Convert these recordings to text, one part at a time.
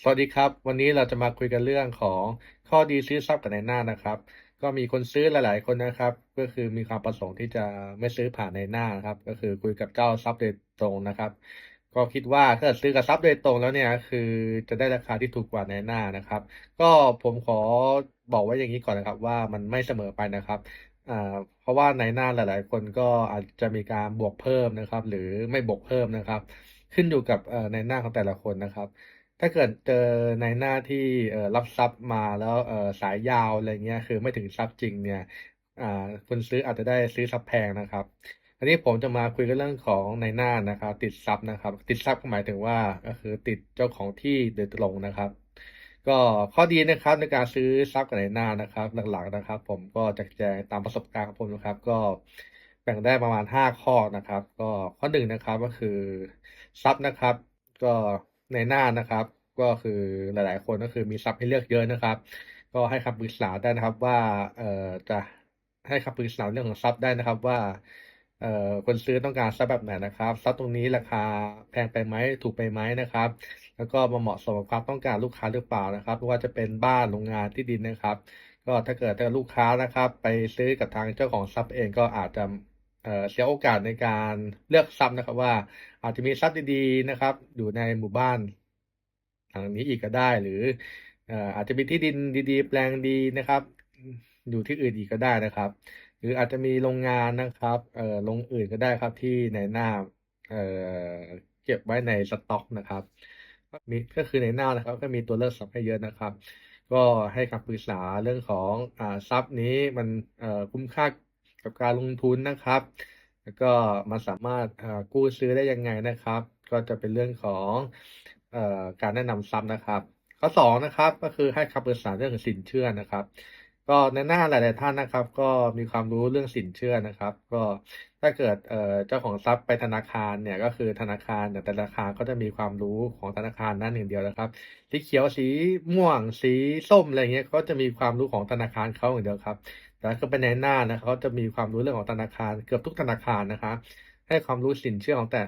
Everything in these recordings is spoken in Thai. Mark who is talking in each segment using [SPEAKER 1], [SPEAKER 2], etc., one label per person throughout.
[SPEAKER 1] สวัสดีครับ วันนี้เราจะมาคุยกันเรื่องของข้อดีซื้อทรัพย์กับในหน้านะครับ ก็มีคนซื้อหลาย ๆ คนนะครับ ก็คือมีความประสงค์ที่จะไม่ซื้อผ่านในหน้านะครับ ก็คือคุยกับเจ้าทรัพย์โดยตรงนะครับ ก็คิดว่าถ้าซื้อกับทรัพย์โดยตรงแล้วเนี่ยคือจะได้ราคาที่ถูกกว่าในหน้านะครับ ก็ผมขอบอกไว้อย่างนี้ก่อนนะครับ ว่ามันไม่เสมอไปนะครับอ่าเพราะว่าในหน้าหลาย ๆ คนก็อาจจะมีการบวกเพิ่มนะครับ หรือไม่บวกเพิ่มนะครับ ขึ้นอยู่กับเอ่อนหน้าของแต่ละคนนะครับ ถ้าเกิดเจอในหน้าที่รับทรัพย์มาแล้วสายยาวอะไรเงี้ยคือไม่ถึงทรัพย์จริงเนี่ยอ่าคนซื้ออาจจะได้ซื้อทรัพย์แพงนะครับอันนี้ผมจะมาคุยกันเรื่องของในหน้านะครับ ติดทรัพย์นะครับ ติดทรัพย์ก็หมายถึงว่าก็คือติดเจ้าของที่โดยตรงนะครับ ก็ข้อดีนะครับในการซื้อทรัพย์กับในหน้านะครับ หลักๆนะครับ ผมก็จะแจงตามประสบการณ์ของผมนะครับ ก็แบ่งได้ประมาณห้าข้อนะครับ ก็ข้อหนึ่งนะครับก็คือทรัพย์นะครับ ก็ ในหน้านะครับ ก็คือหลาย ๆ คนก็คือมีทรัพย์ให้เลือกเยอะนะครับ ก็ให้คำปรึกษาได้นะครับว่าเอ่อจะให้คำปรึกษาเรื่องของทรัพย์ได้นะครับว่าเอ่อคนซื้อต้องการทรัพย์แบบไหนนะครับทรัพย์ตรงนี้ราคาแพงไปไหมถูกไปไหมนะครับ แล้วก็มาเหมาะสมกับความต้องการลูกค้าหรือเปล่านะครับไม่ว่าจะเป็นบ้านโรงงานที่ดินนะครับ ก็ถ้าเกิดถ้าลูกค้านะครับ ไปซื้อกับทางเจ้าของทรัพย์เองก็อาจจะ เสียโอกาสในการเลือกทรัพย์นะครับว่าอาจจะมีทรัพย์ดีๆนะครับ อยู่ในหมู่บ้านหลังนี้อีกก็ได้ หรืออาจจะมีที่ดินดีๆ แปลงดีนะครับ อยู่ที่อื่นอีกก็ได้นะครับ หรืออาจจะมีโรงงานนะครับเออโรงอื่นก็ได้ครับที่ในหน้าเออเก็บไว้ในสต็อกนะครับมีก็คือในหน้านะครับ ก็มีตัวเลือกทรัพย์ให้เยอะนะครับ ก็ให้คำปรึกษาเรื่องของอ่าทรัพย์นี้มันเออคุ้มค่า กับการลงทุนนะครับ แล้วก็มันสามารถกู้ซื้อได้ยังไงนะครับ ก็จะเป็นเรื่องของอการแนะนำทรัพย์นะครับ ข้อสองนะครับก็คือให้คำปรึกษาเรื่องสินเชื่อนะครับ ก็ในหน้าหลาย ๆ ท่านนะครับ ก็มีความรู้เรื่องสินเชื่อนะครับ ก็ถ้าเกิดเจ้าของทรัพย์ไปธนาคารเนี่ยก็คือธนาคารแต่ละธนาคารก็จะมีความรู้ของธนาคารนั้นอย่งเดียวนะครับสีเขียวสีม่วงสีส้มอะไรเงี้ยก็จะมีความรู้ของธนาคารเขาอย่างเดียวครับ แต่ถ้าเป็นในหน้านะเขาจะมีความรู้เรื่องของธนาคาร เกือบทุกธนาคารนะครับให้ความรู้สินเชื่อของแต่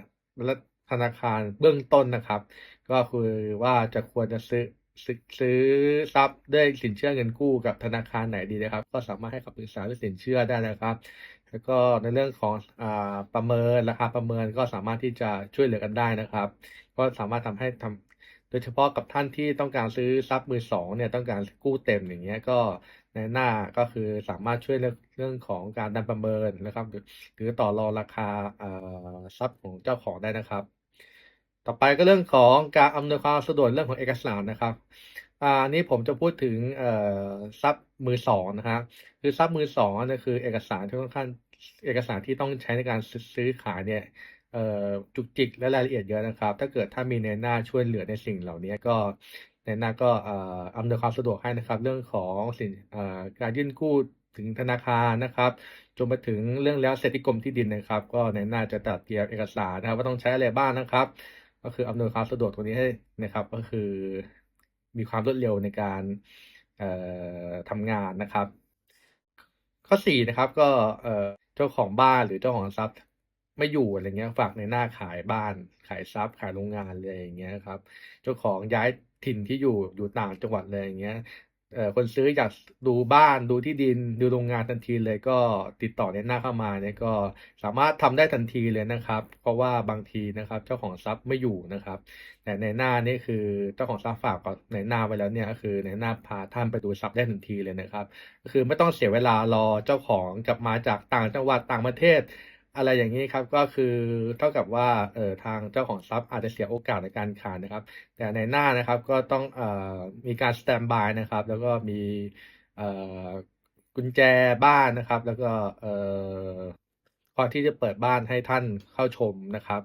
[SPEAKER 1] ละธนาคารเบื้องต้นนะครับ ก็คือว่าจะควรจะซื้อซื้อซื้อทรัพย์ด้วยสินเชื่อเงินกู้กับธนาคารไหนดีนะครับ ก็สามารถให้คำปรึกษาเรื่องสินเชื่อได้นะครับ แล้วก็ในเรื่องของอประเมินราคาประเมินก็สามารถที่จะช่วยเหลือกันได้นะครับ ก็สามารถทำให้ทำโดยเฉพาะกับท่านที่ต้องการซื้อทรัพย์มือสองเนี่ยต้องการกู้เต็มอย่างเงี้ยก็ ในหน้าก็คือสามารถช่วยเรื่องเรื่องของการดันประเมินนะครับ หรือต่อรองราคาทรัพย์ของเจ้าของได้นะครับ ต่อไปก็เรื่องของการอำนวยความสะดวกเรื่องของเอกสารนะครับอันนี้ผมจะพูดถึงทรัพย์มือสองนะฮะคือทรัพย์มือสองนี่ยคือเอกสารที่ค่อนข้างเอกสารที่ต้องใช้ในการซื้อขายเนี่ยจุกจิกและรายละเอียดเยอะนะครับ ถ้าเกิดถ้ามีในหน้าช่วยเหลือในสิ่งเหล่านี้ก็ ในหน้าก็อ่ำนวยความสะดวกให้นะครับ เรื่องของสินเอ่อการยื่นกู้ถึงธนาคารนะครับจนไปถึงเรื่องแล้วเสร็จที่กรมที่ดินนะครับ ก็ในหน้าจะตัดเตรียมเอกสารนะครับ ว่าต้องใช้อะไรบ้างนะครับ ก็คืออำนวยความสะดวกตรงนี้ให้นะครับ ก็คือมีความรวดเร็วในการเอ่อทำงานนะครับ ข้อสี่นะครับก็เอ่อเจ้าของบ้านหรือเจ้าของทรัพย์ไม่อยู่อะไรเงี้ยฝากในหน้าขายบ้านขายทรัพย์ขายโรงงานเลยอย่างเงี้ยครับ เจ้าของย้าย ถิ่นที่อยู่อยู่ต่างจังหวัดเลยอย่างเงี้ยเอ่อคนซื้ออยากดูบ้านดูที่ดินดูโรงงานทันทีเลยก็ติดต่อในหน้าเข้ามาเนี่ยก็สามารถทำได้ทันทีเลยนะครับ เพราะว่าบางทีนะครับเจ้าของทรัพย์ไม่อยู่นะครับ แต่ในหน้านี่คือเจ้าของทรัพย์ฝากกับในหน้าไว้แล้วเนี่ยก็คือในหน้าพาท่านไปดูทรัพย์ได้ทันทีเลยนะครับ ก็คือไม่ต้องเสียเวลารอเจ้าของกลับมาจากต่างจังหวัดต่างประเทศ อะไรอย่างนี้ครับก็คือเท่ากับว่าเอ่อทางเจ้าของทรัพย์อาจจะเสียโอกาสในการขายนะครับ แต่ในหน้านะครับก็ต้องเอ่อมีการสแตนบายนะครับ แล้วก็มีเอ่อกุญแจบ้านนะครับ แล้วก็เอ่อพอที่จะเปิดบ้านให้ท่านเข้าชมนะครับ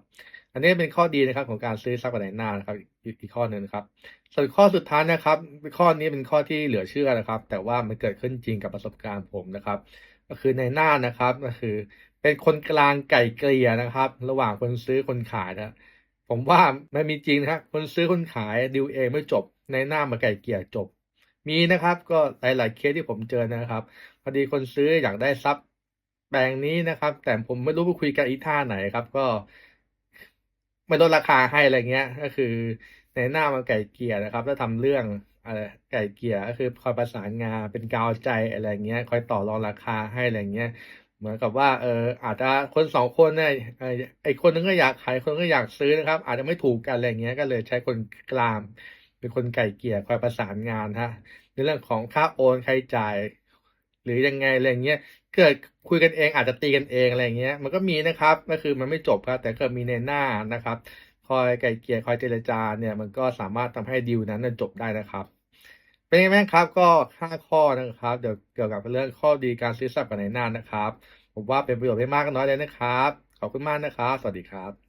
[SPEAKER 1] อันนี้เป็นข้อดีนะครับของการซื้อทรัพย์ในหน้านะครับอีกอีกข้อหนึ่งนะครับ ส่วนข้อสุดท้ายนะครับ ข้อนี้เป็นข้อที่เหลือเชื่อนะครับ แต่ว่ามันเกิดขึ้นจริงกับประสบการณ์ผมนะครับ ก็คือในหน้านะครับก็คือ เป็นคนกลางไก่เกลี่ยนะครับ ระหว่างคนซื้อคนขายนะผมว่ามันมีจริงนะครับคนซื้อคนขายดิวเองไม่จบในหน้ามาไก่เกลี่ยจบ มีนะครับก็หลาย ๆ เคสที่ผมเจอนะครับพอดีคนซื้ออยากได้ทรัพย์แปลงนี้นะครับ แต่ผมไม่รู้ว่าคุยกันอีท่าไหนครับ ก็ไม่ลดราคาให้อะไรเงี้ย ก็คือในหน้ามาไก่เกลี่ยนะครับแล้วทำเรื่องอะไรไก่เกลี่ยก็คือคอยประสานงานเป็นกาวใจอะไรเงี้ย คอยต่อรองราคาให้อะไรเงี้ย เหมือนกับว่าเอออาจจะคนสองคนเนี่ยไอคนนึงก็อยากขายคนนึงก็อยากซื้อนะครับ อาจจะไม่ถูกกันอะไรเงี้ยก็เลยใช้คนกลางเป็นคนไก่เกลี่ยคอยประสานงานฮะในเรื่องของค่าโอนใครจ่าย หรือยังไงอะไรเงี้ยเกิดคุยกันเองอาจจะตีกันเองอะไรเงี้ย มันก็มีนะครับก็คือมันไม่จบครับแต่เกิดมีในหน้านะครับ คอยไก่เกลี่ยคอยเจรจาเนี่ยมันก็สามารถทำให้ดีลนั้นจบได้นะครับ เป็นไงบ้างครับก็ห้าข้อนะครับเดี๋ยวเกี่ยวกับเรื่องข้อดีการซื้อสับกับในหน้านะครับ ผมว่าเป็นประโยชน์ไม่มากก็น้อยเลยนะครับ ขอบคุณมากนะครับ สวัสดีครับ